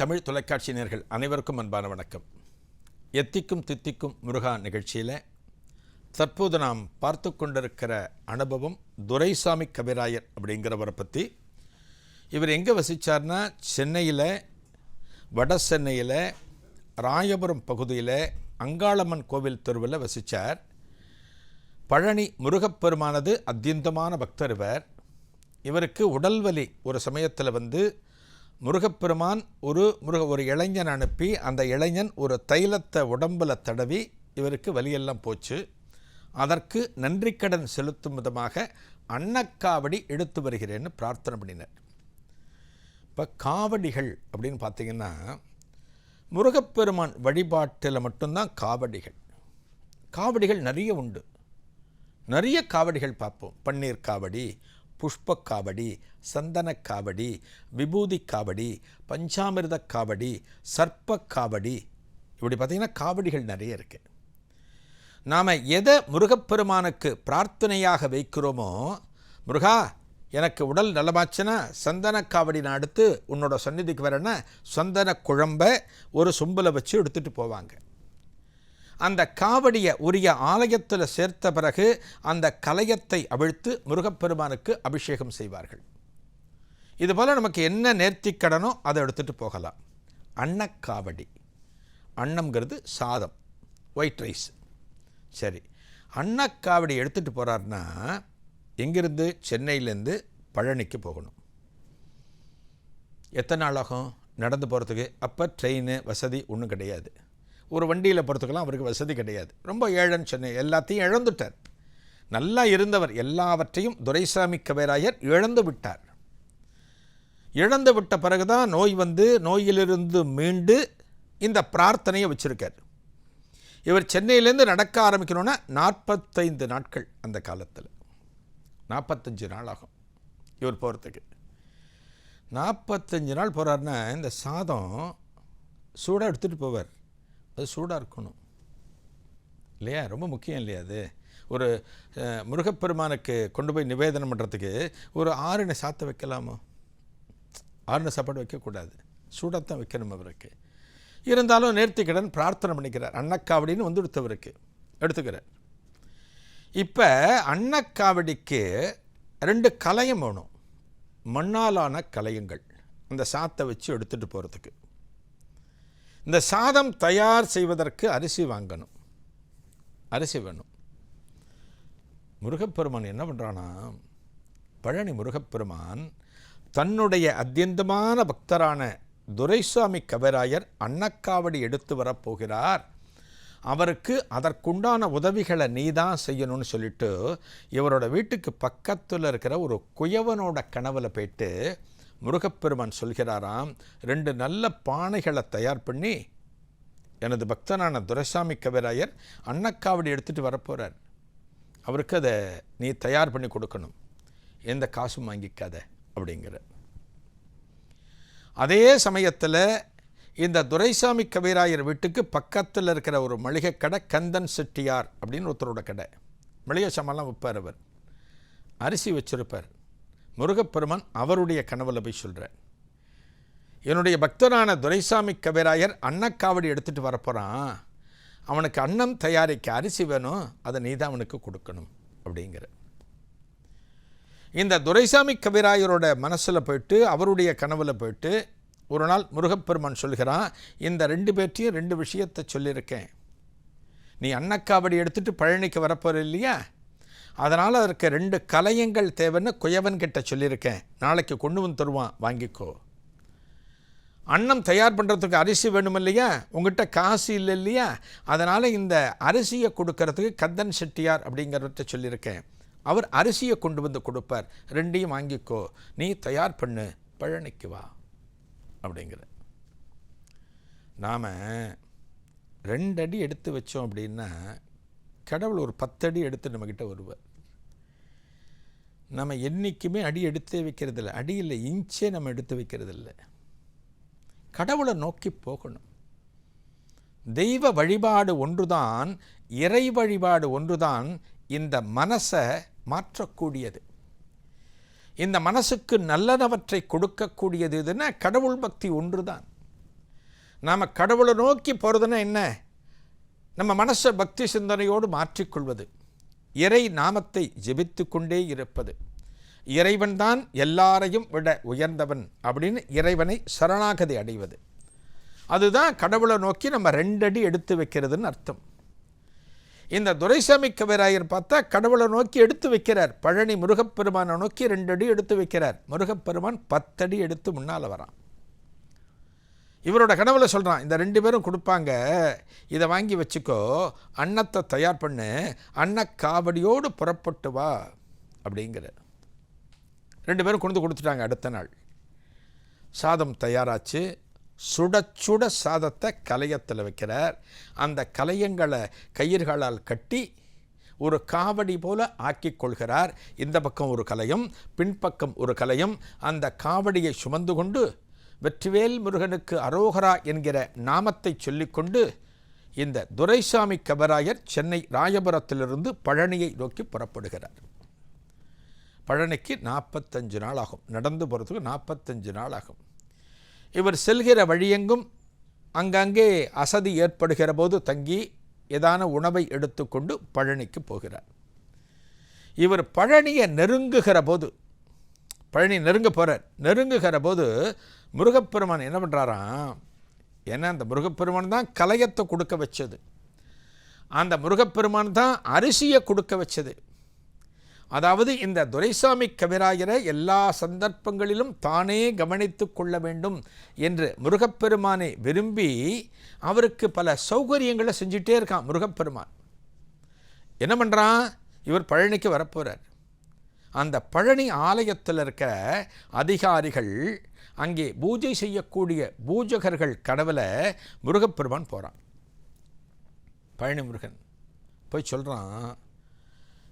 தமிழ் தொலைக்காட்சி நேர்கள் அனைவருக்கும் அன்பான வணக்கம். எத்திக்கும் தித்திக்கும் முருகா நிகழ்ச்சியில் தற்போது நாம் பார்த்து கொண்டிருக்கிற அனுபவம் துரைசாமி கவிராயர் அப்படிங்கிறவரை பற்றி இவர் எங்கே வசித்தார்னா சென்னையில் வட சென்னையில் ராயபுரம் பகுதியில் அங்காளம்மன் கோவில் தெருவில் வசித்தார் பழனி முருகப்பெருமானது அத்தியந்தமான பக்தர் இவர். இவருக்கு உடல்வலி ஒரு சமயத்தில் வந்து முருகப்பெருமான் ஒரு முருக ஒரு இளைஞன் அனுப்பி அந்த இளைஞன் ஒரு தைலத்தை உடம்பில் தடவி இவருக்கு வலியெல்லாம் போச்சு. அதற்கு நன்றிக்கடன் செலுத்தும் விதமாக அன்னக்காவடி எடுத்து வருகிறேன்னு பிரார்த்தனை பண்ணினர். இப்போ காவடிகள் அப்படின்னு பார்த்தீங்கன்னா முருகப்பெருமான் வழிபாட்டில் மட்டும்தான் காவடிகள். காவடிகள் நிறைய உண்டு. நிறைய காவடிகள் பார்ப்போம். பன்னீர் காவடி புஷ்ப காவடி சந்தன காவடி விபூதி காவடி பஞ்சாமிர்த காவடி சர்ப்ப காவடி இப்படி பார்த்திங்கன்னா காவடிகள் நிறைய இருக்குது நாம் எதை முருகப்பெருமானுக்கு பிரார்த்தனையாக வைக்கிறோமோ முருகா எனக்கு உடல் நலமாச்சுன்னா சந்தன காவடி நான் எடுத்து உன்னோட சந்நிதிக்கு வரேன்னா சந்தன குழம்ப ஒரு சொம்பில் வச்சு எடுத்துகிட்டு போவாங்க. அந்த காவடியை உரிய ஆலயத்தில் சேர்த்த பிறகு அந்த கலையத்தை அவிழ்த்து முருகப்பெருமானுக்கு அபிஷேகம் செய்வார்கள். இதுபோல் நமக்கு என்ன நேர்த்திக்கடனோ அதை எடுத்துகிட்டு போகலாம். அன்னக்காவடி அன்னம்ங்கிறது சாதம் ஒயிட் ரைஸ் சரி அன்னக்காவடி எடுத்துகிட்டு போகிறாருன்னா எங்கேருந்து? சென்னையிலேருந்து பழனிக்கு போகணும். எத்தனை நாள் ஆகும்? நடந்து போகிறதுக்கு அப்போ ட்ரெயின் வசதி ஒன்றும் கிடையாது. ஒரு வண்டியில் போகிறதுக்கெல்லாம் அவருக்கு வசதி கிடையாது. ரொம்ப ஏழன்னு சொன்னேன் எல்லாத்தையும் இழந்துட்டார். நல்லா இருந்தவர் எல்லாவற்றையும் துரைசாமி கவேராயர் இழந்து விட்டார். இழந்து விட்ட பிறகுதான் நோய் வந்து நோயிலிருந்து மீண்டு இந்த பிரார்த்தனையை வச்சுருக்கார். இவர் சென்னையிலேருந்து நடக்க ஆரம்பிக்கணுன்னா நாற்பத்தைந்து நாட்கள் அந்த காலத்தில். நாற்பத்தஞ்சு நாள் ஆகும் இவர் போகிறதுக்கு நாற்பத்தஞ்சு நாள் போகிறாருன்னா இந்த சாதம் சூடாக எடுத்துகிட்டு போவார். அது சூடாக இருக்கணும். இல்லையா? ரொம்ப முக்கியம் இல்லையா அது? ஒரு முருகப்பெருமானுக்கு கொண்டு போய் நிவேதனம் பண்ணுறதுக்கு ஒரு ஆறுனை சாத்த வைக்கலாமோ? ஆறுன சாப்பாடு வைக்கக்கூடாது. சூடாக தான் வைக்கணும் அவருக்கு. இருந்தாலும் நேர்த்திக்கடன் பிரார்த்தனை பண்ணிக்கிறார். அன்னக்காவடின்னு வந்து கொடுத்தவருக்கு எடுத்துக்கிறார். இப்போ அன்னக்காவடிக்கு ரெண்டு கலையம் வேணும். மண்ணாலான கலையங்கள். அந்த சாத்தை வச்சு எடுத்துகிட்டு போகிறதுக்கு இந்த சாதம் தயார் செய்வதற்கு அரிசி வாங்கணும். அரிசி வேணும். முருகப்பெருமான் என்ன பண்ணுறான்னா பழனி முருகப்பெருமான் தன்னுடைய அத்தியந்தமான பக்தரான துரைசாமி கவராயர் அன்னக்காவடி எடுத்து வரப்போகிறார். அவருக்கு அதற்குண்டான உதவிகளை நீ தான் செய்யணும்னு சொல்லிட்டு இவரோட வீட்டுக்கு பக்கத்தில் இருக்கிற ஒரு குயவனோட கனவில் போயிட்டு முருகப்பெருமான் சொல்கிறாராம் ரெண்டு நல்ல பானைகளை தயார் பண்ணி எனது பக்தனான துரைசாமி கவிராயர் அன்னக்காவடி எடுத்துகிட்டு வரப்போகிறார் அவருக்கு அதை நீ தயார் பண்ணி கொடுக்கணும். எந்த காசும் வாங்கிக்காத அப்படிங்கிற அதே சமயத்தில் இந்த துரைசாமி கவிராயர் வீட்டுக்கு பக்கத்தில் இருக்கிற ஒரு மளிகை கடை கந்தன் செட்டியார் அப்படின்னு ஒருத்தரோட கடை. மளிகை சாமான்லாம் விற்பார் அவர். அரிசி வச்சிருப்பார். முருகப்பெருமான் அவருடைய கனவுல போய் சொல்கிறார் என்னுடைய பக்தரான துரைசாமி கவிராயர் அன்னக்காவடி எடுத்துகிட்டு வரப்போகிறான் அவனுக்கு அன்னம் தயாரிக்க அரிசி வேணும் அதை நீ தான் அவனுக்கு கொடுக்கணும் அப்படிங்கிற. இந்த துரைசாமி கவிராயரோட மனசில் போயிட்டு அவருடைய கனவில் போயிட்டு ஒரு நாள் முருகப்பெருமான் சொல்கிறான் இந்த ரெண்டு பேர்த்தையும் ரெண்டு விஷயத்தை சொல்லியிருக்கேன். நீ அன்னக்காவடி எடுத்துகிட்டு பழனிக்கு வரப்போகிற இல்லையா? அதனால் அதற்கு ரெண்டு கலையங்கள் தேவைன்னு குயவன்கிட்ட சொல்லியிருக்கேன். நாளைக்கு கொண்டு வந்து தருவான் வாங்கிக்கோ. அன்னம் தயார் பண்ணுறதுக்கு அரிசி வேணும் இல்லையா உங்ககிட்ட காசு இல்லை இல்லையா? அதனால் இந்த அரிசியை கொடுக்கறதுக்கு கந்தன் செட்டியார் அப்படிங்கிறவர்கிட்ட சொல்லியிருக்கேன். அவர் அரிசியை கொண்டு வந்து கொடுப்பார். ரெண்டையும் வாங்கிக்கோ. நீ தயார் பண்ணு பழனிக்கு வா அப்படிங்கிற. நாம் ரெண்டு அடி எடுத்து வச்சோம் அப்படின்னா கடவுள் ஒரு பத்தடி எடுத்து நம்மக்கிட்ட வருவார். நம்ம என்றைக்குமே அடி எடுத்தே வைக்கிறதில்ல. அடி இல்லை இன்ச்சே நம்ம எடுத்து வைக்கிறதில்ல. கடவுளை நோக்கி போகணும். தெய்வ வழிபாடு ஒன்றுதான் இறை வழிபாடு ஒன்றுதான் இந்த மனசை மாற்றக்கூடியது. இந்த மனசுக்கு நல்லனவற்றை கொடுக்கக்கூடியது எதுன்னா கடவுள் பக்தி ஒன்றுதான். நாம் கடவுளை நோக்கி போகிறதுன்னா என்ன? நம்ம மனசை பக்தி சிந்தனையோடு மாற்றிக்கொள்வது. இறை நாமத்தை ஜெபித்து கொண்டே இருப்பது இறைவன்தான் எல்லாரையும் விட உயர்ந்தவன் அப்படின்னு இறைவனை சரணாகதி அடைவது. அதுதான் கடவுளை நோக்கி நம்ம ரெண்டடி எடுத்து வைக்கிறதுன்னு அர்த்தம். இந்த துரைசாமி கவிராயர் பார்த்தா கடவுளை நோக்கி எடுத்து வைக்கிறார். பழனி முருகப்பெருமானை நோக்கி ரெண்டடி எடுத்து வைக்கிறார். முருகப்பெருமான் பத்தடி எடுத்து முன்னால் வரான். இவரோட கனவுல சொல்கிறான் இந்த ரெண்டு பேரும் கொடுப்பாங்க இதை வாங்கி வச்சுக்கோ அன்னத்தை தயார் பண்ணு அன்ன காவடியோடு புறப்பட்டு வா அப்படிங்கிற ரெண்டு பேரும் கொண்டு கொடுத்துட்டாங்க அடுத்த நாள். சாதம் தயாராச்சு சுட சுட சாதத்தை கலையத்தில் வைக்கிறார். அந்த கலையங்களை கயிர்களால் கட்டி ஒரு காவடி போல ஆக்கிக் கொள்கிறார். இந்த பக்கம் ஒரு கலையும் பின்பக்கம் ஒரு கலையும். அந்த காவடியை சுமந்து கொண்டு வெற்றிவேல் முருகனுக்கு அரோகரா என்கிற நாமத்தை சொல்லிக்கொண்டு இந்த துரைசாமி கபராயர் சென்னை ராயபுரத்திலிருந்து பழனியை நோக்கி புறப்படுகிறார். பழனிக்கு நாற்பத்தஞ்சு நாள் ஆகும் நடந்து போகிறதுக்கு நாற்பத்தஞ்சு நாள் ஆகும் இவர் செல்கிற வழியெங்கும் அங்கங்கே அசதி ஏற்படுகிற போது தங்கி ஏதான உணவை எடுத்துக்கொண்டு பழனிக்கு போகிறார். இவர் பழனியை நெருங்குகிற போது பழனி நெருங்க போகிறார் நெருங்குகிற போது முருகப்பெருமான் என்ன பண்ணுறாராம் ஏன்னா அந்த முருகப்பெருமான் தான் கலையத்தை கொடுக்க வச்சது. அந்த முருகப்பெருமான் தான் அரிசியை கொடுக்க வச்சது. அதாவது இந்த துரைசாமி கவிராயரை எல்லா சந்தர்ப்பங்களிலும் தானே கவனித்து கொள்ள வேண்டும் என்று முருகப்பெருமானை விரும்பி அவருக்கு பல சௌகரியங்களை செஞ்சிட்டே இருக்கான் முருகப்பெருமான். என்ன பண்ணுறான் இவர் பழனிக்கு வரப்போகிறார் அந்த பழனி ஆலயத்தில் இருக்க அதிகாரிகள் அங்கே பூஜை செய்யக்கூடிய பூஜகர்கள் கடவுளை முருகப்பெருமான் போகிறான் பழனி முருகன் போய் சொல்கிறான்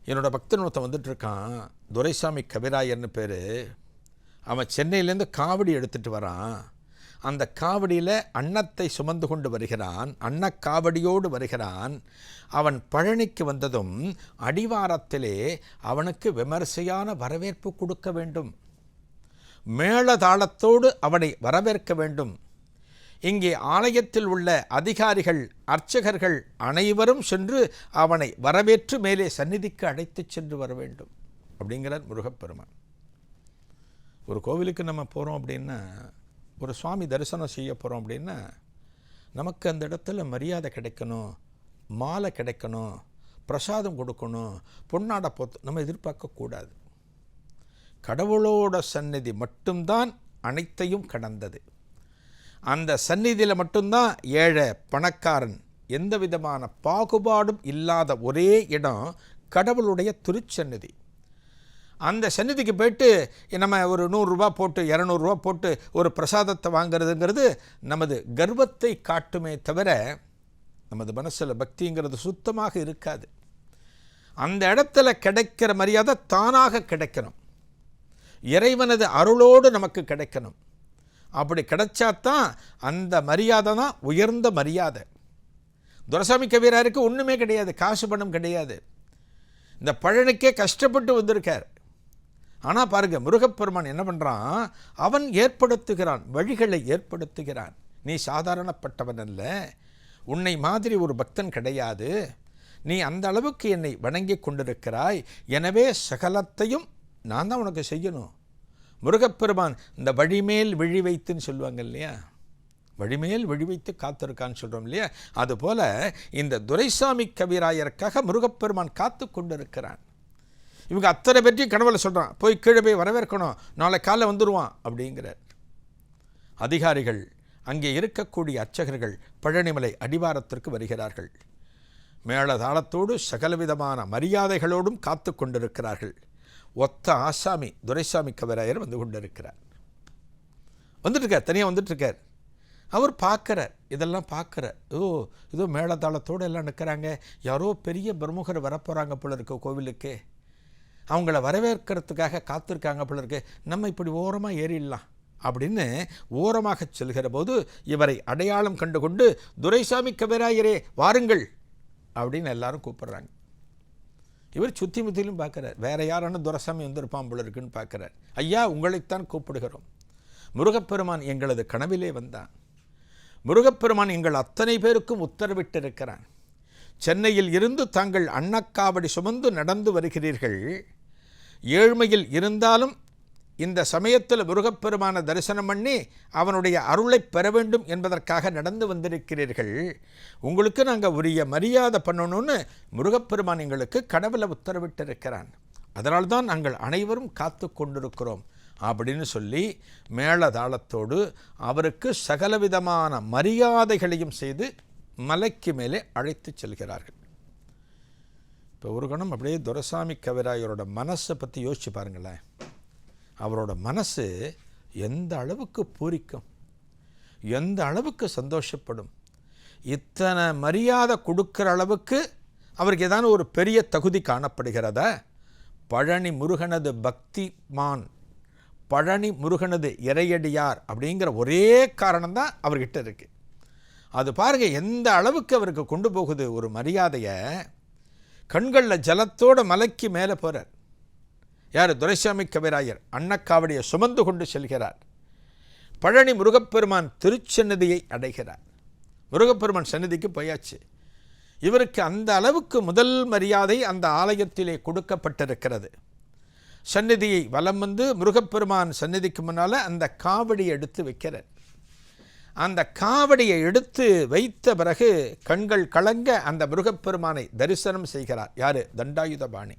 என்னோட பக்தன் ஒருத்தன் வந்துட்டுருக்கான் துரைசாமி கவிராயர்னு பேர். அவன் சென்னையிலேருந்து காவடி எடுத்துகிட்டு வரான். அந்த காவடியில் அன்னத்தை சுமந்து கொண்டு வருகிறான். அன்னக்காவடியோடு வருகிறான். அவன் பழனிக்கு வந்ததும் அடிவாரத்திலே அவனுக்கு விமரிசையான வரவேற்பு கொடுக்க வேண்டும். மேளதாளத்தோடு அவனை வரவேற்க வேண்டும். இங்கே ஆலயத்தில் உள்ள அதிகாரிகள் அர்ச்சகர்கள் அனைவரும் சென்று அவனை வரவேற்று மேலே சந்நிதிக்கு அழைத்துச் சென்று வர வேண்டும். அப்படிங்கிறார் முருகப்பெருமான். ஒரு கோவிலுக்கு நம்ம போகிறோம் அப்படின்னா ஒரு சுவாமி தரிசனம் செய்ய போகிறோம் அப்படின்னா நமக்கு அந்த இடத்துல மரியாதை கிடைக்கணும் மாலை கிடைக்கணும் பிரசாதம் கொடுக்கணும் பொன்னாடை போத்து நம்ம எதிர்பார்க்கக்கூடாது கடவுளோட சந்நிதி மட்டும்தான் அனைத்தையும் கடந்தது. அந்த சந்நிதியில் மட்டும்தான் ஏழை பணக்காரன் எந்த விதமான பாகுபாடும் இல்லாத ஒரே இடம் கடவுளுடைய திருச்சந்நிதி. அந்த சந்நிதிக்கு போயிட்டு நம்ம ஒரு நூறுரூவா போட்டு இரநூறுவா போட்டு ஒரு பிரசாதத்தை வாங்கிறதுங்கிறது நமது கர்வத்தை காட்டுமே தவிர நமது மனசில் பக்திங்கிறது சுத்தமாக இருக்காது. அந்த இடத்துல கிடைக்கிற மரியாதை தானாக கிடைக்கணும். இறைவனது அருளோடு நமக்கு கிடைக்கணும். அப்படி கிடைச்சாதான் அந்த மரியாதை தான் உயர்ந்த மரியாதை. துரசாமி கவிராருக்கு ஒன்றுமே கிடையாது காசு பணம் கிடையாது. இந்த பழனுக்கே கஷ்டப்பட்டு வந்திருக்கார். ஆனால் பாருங்க முருகப்பெருமான் என்ன பண்ணுறான் அவன் ஏற்படுத்துகிறான் வழிகளை ஏற்படுத்துகிறான். நீ சாதாரணப்பட்டவன் அல்ல. உன்னை மாதிரி ஒரு பக்தன் கிடையாது. நீ அந்த அளவுக்கு என்னை வணங்கி கொண்டிருக்கிறாய். எனவே சகலத்தையும் நான் தான் உனக்கு செய்யணும். முருகப்பெருமான் இந்த வழிமேல் விழி வைத்துன்னு சொல்லுவாங்க இல்லையா? வழிமேல் விழி வைத்து காத்திருக்கான்னு சொல்கிறோம் இல்லையா? அதுபோல் இந்த துரைசாமி கவிராயருக்காக முருகப்பெருமான் காத்து கொண்டிருக்கிறான். இவங்க அத்தனை பற்றி கனவுல சொல்கிறான் போய் கீழே போய் வரவேற்கணும் நாளை காலைல வந்துடுவான் அப்படிங்கிறார். அதிகாரிகள் அங்கே இருக்கக்கூடிய அர்ச்சகர்கள் பழனிமலை அடிவாரத்திற்கு வருகிறார்கள். மேளதாளத்தோடு சகலவிதமான மரியாதைகளோடும் காத்து கொண்டிருக்கிறார்கள். ஒத்த ஆசாமி துரைசாமி கவிராயர் வந்து கொண்டிருக்கிறார். வந்துட்டுருக்கார் தனியாக வந்துட்டுருக்கார். அவர் பார்க்குறார் இதெல்லாம் பார்க்குறார். ஓ ஏதோ மேளதாளத்தோடு எல்லாம் நிற்கிறாங்க. யாரோ பெரிய பிரமுகர் வரப்போகிறாங்க போல இருக்க கோவிலுக்கு. அவங்கள வரவேற்கிறதுக்காக காத்திருக்காங்க போல இருக்கு. நம்ம இப்படி ஓரமாக ஏறிடலாம். அப்படின்னு ஓரமாக செல்கிற போது இவரை அடையாளம் கண்டு கொண்டு துரைசாமி கவிராயரே வாருங்கள். அப்படின்னு எல்லாரும் கூப்பிடுறாங்க. இவர் சுற்றி முத்திலும் பார்க்குறார். வேற யாரான துரசாமி வந்திருப்பான் போல இருக்குன்னு பார்க்குறார். ஐயா உங்களைத்தான் கூப்பிடுகிறோம். முருகப்பெருமான் எங்களது கனவிலே வந்தான். முருகப்பெருமான் எங்கள் அத்தனை பேருக்கும் உத்தரவிட்டிருக்கிறான். சென்னையில் இருந்து தாங்கள் அன்னக்காவடி சுமந்து நடந்து வருகிறீர்கள். ஏழ்மையில் இருந்தாலும் இந்த சமயத்தில் முருகப்பெருமான தரிசனம் பண்ணி அவனுடைய அருளை பெற வேண்டும் என்பதற்காக நடந்து வந்திருக்கிறீர்கள். உங்களுக்கு நாங்கள் உரிய மரியாதை பண்ணணும்னு முருகப்பெருமான் எங்களுக்கு கடவுளை உத்தரவிட்டிருக்கிறான். அதனால்தான் நாங்கள் அனைவரும் காத்து கொண்டிருக்கிறோம் அப்படின்னு சொல்லி மேளதாளத்தோடு அவருக்கு சகலவிதமான மரியாதைகளையும் செய்து மலைக்கு மேலே அழைத்து செல்கிறார்கள். இப்போ ஒரு கணம் அப்படியே துரசாமி கவிராயரோட மனசை பற்றி யோசிச்சு பாருங்களேன். அவரோட மனசு எந்த அளவுக்கு பூரிக்கும்? எந்த அளவுக்கு சந்தோஷப்படும்? இத்தனை மரியாதை கொடுக்குற அளவுக்கு அவருக்கு ஏதான ஒரு பெரிய தகுதி காணப்படுகிறதா? பழனி முருகனது பக்திமான் பழனி முருகனது இறையடியார் அப்படிங்கிற ஒரே காரணம் தான் அவர்கிட்ட இருக்குது அது பாருங்கள் எந்த அளவுக்கு அவருக்கு கொண்டு போகுது ஒரு மரியாதையை கண்களில் ஜலத்தோட மலைக்கு மேலே போகிறார் யார்? துரைசாமி கவிராயர் அன்னக்காவடியை சுமந்து கொண்டு செல்கிறார். பழனி முருகப்பெருமான் திருச்சன்னதியை அடைகிறார். முருகப்பெருமான் சன்னதிக்கு போயாச்சு. இவருக்கு அந்த அளவுக்கு முதல் மரியாதை அந்த ஆலயத்திலே கொடுக்கப்பட்டிருக்கிறது. சந்நிதியை வலம் வந்து முருகப்பெருமான் சந்நிதிக்கு முன்னால் அந்த காவடியை எடுத்து வைக்கிறார். அந்த காவடியை எடுத்து வைத்த பிறகு கண்கள் கலங்க அந்த முருகப்பெருமானை தரிசனம் செய்கிறார். யார்? தண்டாயுதபாணி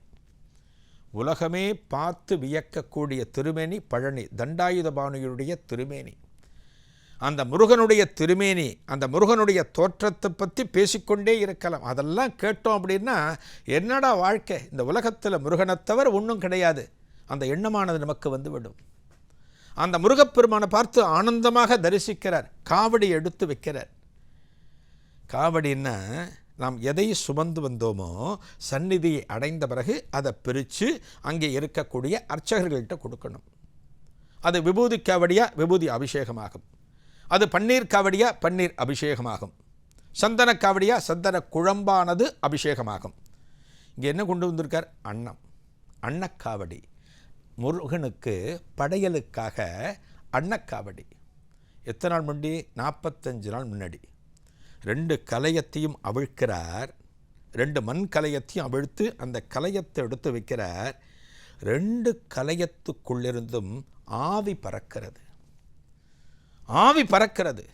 உலகமே பார்த்து வியக்கக்கூடிய திருமேனி பழனி தண்டாயுதபாணியுடைய திருமேனி. அந்த முருகனுடைய திருமேனி அந்த முருகனுடைய தோற்றத்தை பற்றி பேசிக்கொண்டே இருக்கலாம். அதெல்லாம் கேட்டோம் அப்படின்னா என்னடா வாழ்க்கை? இந்த உலகத்தில் முருகனை ஒன்றும் கிடையாது. அந்த எண்ணமானது நமக்கு வந்துவிடும் அந்த முருகப்பெருமானை பார்த்து ஆனந்தமாக தரிசிக்கிறார். காவடி எடுத்து வைக்கிறார். காவடின்னா நாம் எதை சுமந்து வந்தோமோ சந்நிதியை அடைந்த பிறகு அதை பிரித்து அங்கே இருக்கக்கூடிய அர்ச்சகர்கள்ட்ட கொடுக்கணும். அது விபூதி காவடியாக விபூதி அபிஷேகமாகும். அது பன்னீர் காவடியாக பன்னீர் அபிஷேகமாகும். சந்தன காவடியாக சந்தன குழம்பானது அபிஷேகமாகும். இங்கே என்ன கொண்டு வந்திருக்கார்? அன்னம். அன்னக்காவடி. முருகனுக்கு படையலுக்காக அன்னக்காவடி. எத்தனை நாள் முன்னாடி? நாற்பத்தஞ்சு நாள் முன்னாடி. ரெண்டு கலையத்தையும் அவிழ்க்கிறார். ரெண்டு மண் கலையத்தையும் அவிழ்த்து அந்த கலையத்தை எடுத்து வைக்கிறார். ரெண்டு கலையத்துக்குள்ளிருந்தும் ஆவி பறக்கிறது. ஆவி பறக்கிறது.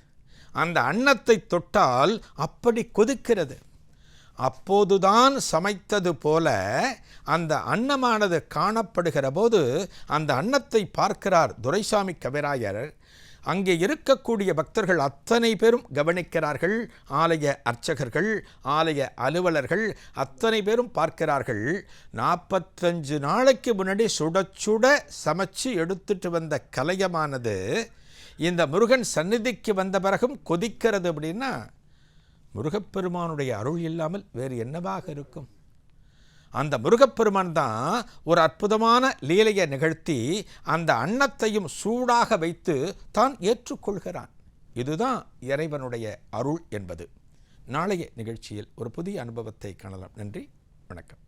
அந்த அன்னத்தை தொட்டால் அப்படி கொதிக்கிறது. அப்போதுதான் சமைத்தது போல அந்த அன்னமானது காணப்படுகிற போது அந்த அன்னத்தை பார்க்கிறார் துரைசாமி கவிராயர். அங்கே இருக்கக்கூடிய பக்தர்கள் அத்தனை பேரும் கவனிக்கிறார்கள். ஆலய அர்ச்சகர்கள் ஆலய அலுவலர்கள் அத்தனை பேரும் பார்க்கிறார்கள். நாற்பத்தஞ்சு நாளைக்கு முன்னாடி சுட சுட சமைச்சு எடுத்துட்டு வந்த கலையமானது இந்த முருகன் சந்நிதிக்கு வந்த பிறகும் கொதிக்கிறது அப்படின்னா முருகப்பெருமானுடைய அருள் இல்லாமல் வேறு என்னவாக இருக்கும்? அந்த முருகப்பெருமான் தான் ஒரு அற்புதமான லீலையை நிகழ்த்தி அந்த அன்னத்தையும் சூடாக வைத்து தான் ஏற்றுக்கொள்கிறான். இதுதான் இறைவனுடைய அருள் என்பது. நாளைய நிகழ்ச்சியில் ஒரு புதிய அனுபவத்தை காணலாம். நன்றி. வணக்கம்.